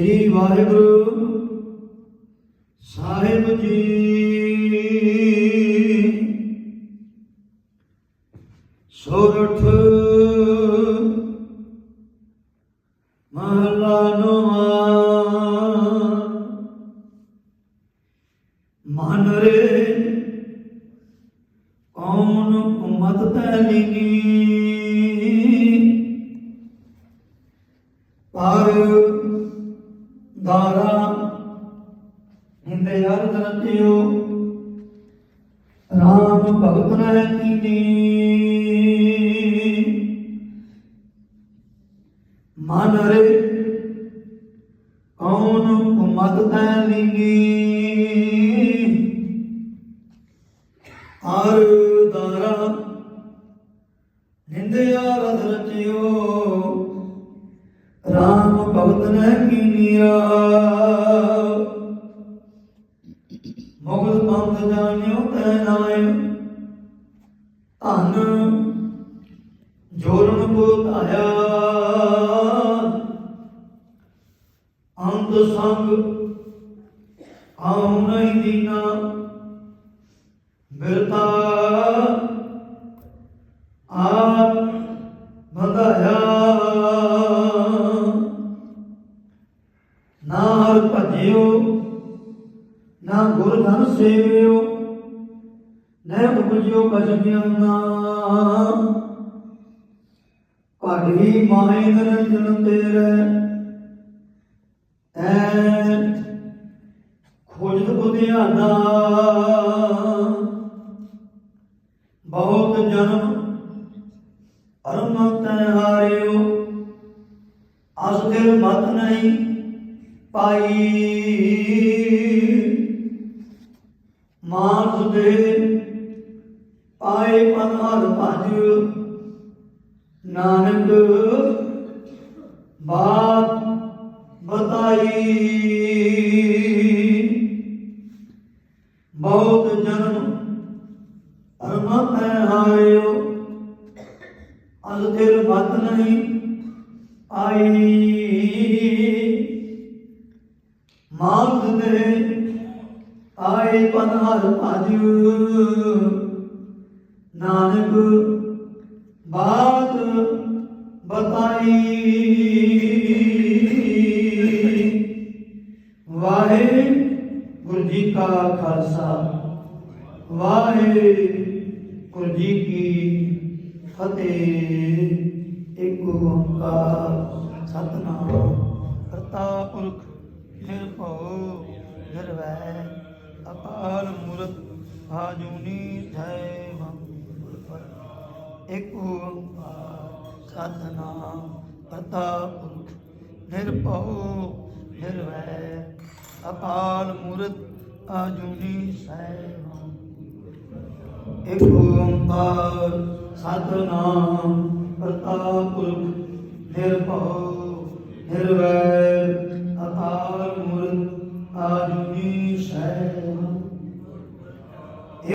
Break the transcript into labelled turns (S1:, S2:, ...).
S1: ਸ੍ਰੀ ਵਾਹਿਗੁਰੂ ਸਾਹਿਬ ਜੀ। ਸੋਰਠ ਮਹਲਾ ਨਵਾ। ਮਨ ਰੇ ਕੌਣ ਕੁਮਤ ਤੈਲੀਨੀ ਪਰ ਦਾਰਾ ਹਿੰਦੇ ਹਰ ਦਰਤਿਓ ਰਾਮ ਭਗਤ ਰਹਿ ਕੀਨੀ ਮਨ ਰੇ ਕੌਣ ਕੁਮਤ ਤੈਲੀਨੀ ਹਰ ਦਾਰਾ ਨਿੰਦਿਆ ਰਧ ਰਚਿਓ ਰਾਮ ਭਗਤ ਨੇ ਕੀਨੀਆ ਪੰਥ ਜਾਣਿਓ ਤੈ ਨਾਇ ਧਨ ਜੋਰਨ ਕੋ ਅੰਤ ਸੰਗ ਆਉ ਨਹੀਂ ਦੀਨਾ ਬਿਰਤਾ ਆਪ ਬੰਧਾਇਆ ਨਾ ਗੁਰ ਧਨ ਸੇਵਿਓ, ਨਾ ਉਪਜਿਓ ਕਛ ਗਿਆਨਾ ਪਾਢੀ ਮਾਹੇ ਨਿਰੰਜਨ ਤੇਰੇ। ਐ ਖੋਜਤ ਬੁਧਿਆਨਾ ਬਹੁਤ ਜਨਮ ਅਰਮ ਤੈ ਹਾਰਿਓ। ਅਸ ਦਿਲ ਮਤ ਨਹੀਂ ਪਾਈ। ਮਾਨਸ ਦੇ ਪਾਏ ਪਨ ਹਰ ਭਜ। ਨਾਨਕ ਬਾਤ ਬਤਾਈ। ਬਹੁਤ ਜਨਮ ਅਰਮਤ ਹੈ ਹਾਰਿਓ ਅਸ ਦਿਲ ਮਤ ਨਹੀਂ ਆਈ। ਮਾਨਸ ਦੇ ਆਏ ਪਨ ਭਜ ਨਾਨਕ, ਬਾਤ ਬਤਾਈ। ਵਾਹਿਗੁਰੂ ਜੀ ਕਾ ਖਾਲਸਾ। ਵਾਹਿਗੁਰੂ ਜੀ ਕੀ ਫਤਿਹ। ਇੱਕ ਓੰਕਾਰ, ਸਤਨਾਮ। ਕਰਤਾ ਪੁਰਖ ਨਿਰਭਉ ਨਿਰਵੈਰ ਅਕਾਲ ਮੂਰਤ ਆਜੂਨੀ ਜੈ ਇੱਕ ਸਤਨਾਮ ਕਰਤਾ ਨਿਰਭਉ ਨਿਰਵੈਰ ਅਕਾਲ ਮੂਰਤ ਆਜੂਨੀ ਸੈਭੰ ਇਕ ਓੰਕਾਰ ਸਤਨਾਮ ਕਰਤਾ ਨਿਰਭਉ ਨਿਰਵੈਰ